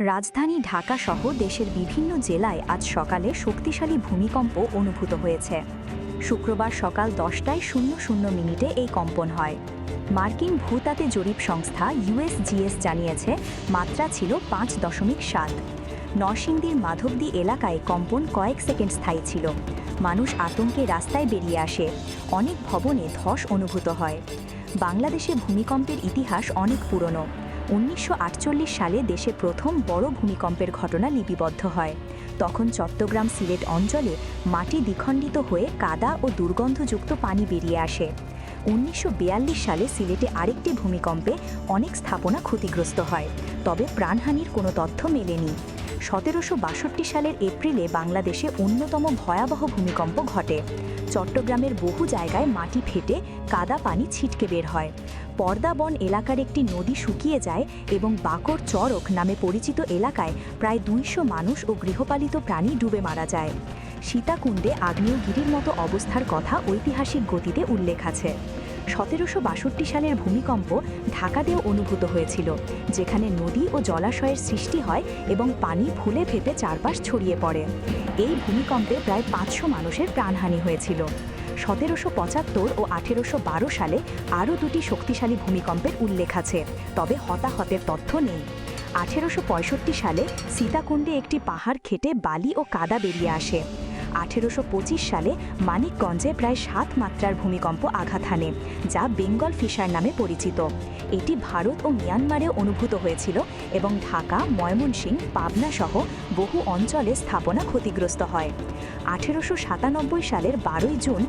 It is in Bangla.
রাজধানী ঢাকা সহ দেশের বিভিন্ন জেলায় আজ সকালে শক্তিশালী ভূমিকম্প অনুভূত হয়েছে। শুক্রবার সকাল দশটায় শূন্য শূন্য মিনিটে এই কম্পন হয়। মার্কিন ভূতাতে জরিপ সংস্থা ইউএসজিএস জানিয়েছে, মাত্রা ছিল পাঁচ দশমিক সাত। নরসিংদীর মাধবদী এলাকায় কম্পন কয়েক সেকেন্ড স্থায়ী ছিল। মানুষ আতঙ্কে রাস্তায় বেরিয়ে আসে। অনেক ভবনে ধস অনুভূত হয়। বাংলাদেশে ভূমিকম্পের ইতিহাস অনেক পুরনো। উনিশশো আটচল্লিশ সালে দেশে প্রথম বড় ভূমিকম্পের ঘটনা লিপিবদ্ধ হয়। তখন চট্টগ্রাম সিলেট অঞ্চলে মাটি দ্বিখণ্ডিত হয়ে কাদা ও দুর্গন্ধযুক্ত পানি বেরিয়ে আসে। উনিশশো বিয়াল্লিশ সালে সিলেটে আরেকটি ভূমিকম্পে অনেক স্থাপনা ক্ষতিগ্রস্ত হয়, তবে প্রাণহানির কোনো তথ্য মেলেনি। সতেরোশো বাষট্টি সালের এপ্রিলে বাংলাদেশে অন্যতম ভয়াবহ ভূমিকম্প ঘটে। চট্টগ্রামের বহু জায়গায় মাটি ফেটে কাদা পানি ছিটকে বের হয়। পর্দাবন এলাকার একটি নদী শুকিয়ে যায় এবং বাকর চরক নামে পরিচিত এলাকায় প্রায় দুইশো মানুষ ও গৃহপালিত প্রাণী ডুবে মারা যায়। সীতাকুণ্ডে আগ্নেয়গিরির মতো অবস্থার কথা ঐতিহাসিক গতিতে উল্লেখ আছে। সতেরোশো বাষট্টি সালের ভূমিকম্প ঢাকাতেও অনুভূত হয়েছিল, যেখানে নদী ও জলাশয়ের সৃষ্টি হয় এবং পানি ফুলে ফেপে চারপাশ ছড়িয়ে পড়ে। এই ভূমিকম্পে প্রায় পাঁচশো মানুষের প্রাণহানি হয়েছিল। সতেরোশো পঁচাত্তর ও আঠেরোশো বারো সালে আরও দুটি শক্তিশালী ভূমিকম্পের উল্লেখ আছে, তবে হতাহতের তথ্য নেই। আঠেরোশো পঁয়ষট্টি সালে সীতাকুণ্ডে একটি পাহাড় খেটে বালি ও কাদা বেরিয়ে আসে। আঠেরোশো পঁচিশ সালে মানিকগঞ্জে প্রায় সাত মাত্রার ভূমিকম্প আঘাত হানে, যা বেঙ্গল ফিশার নামে পরিচিত। এটি ভারত ও মিয়ানমারে অনুভূত হয়েছিল এবং ঢাকা ময়মনসিংহ পাবনা সহ বহু অঞ্চলে স্থাপনা ক্ষতিগ্রস্ত হয়। আঠেরোশো সাতানব্বই সালের বারোই জুন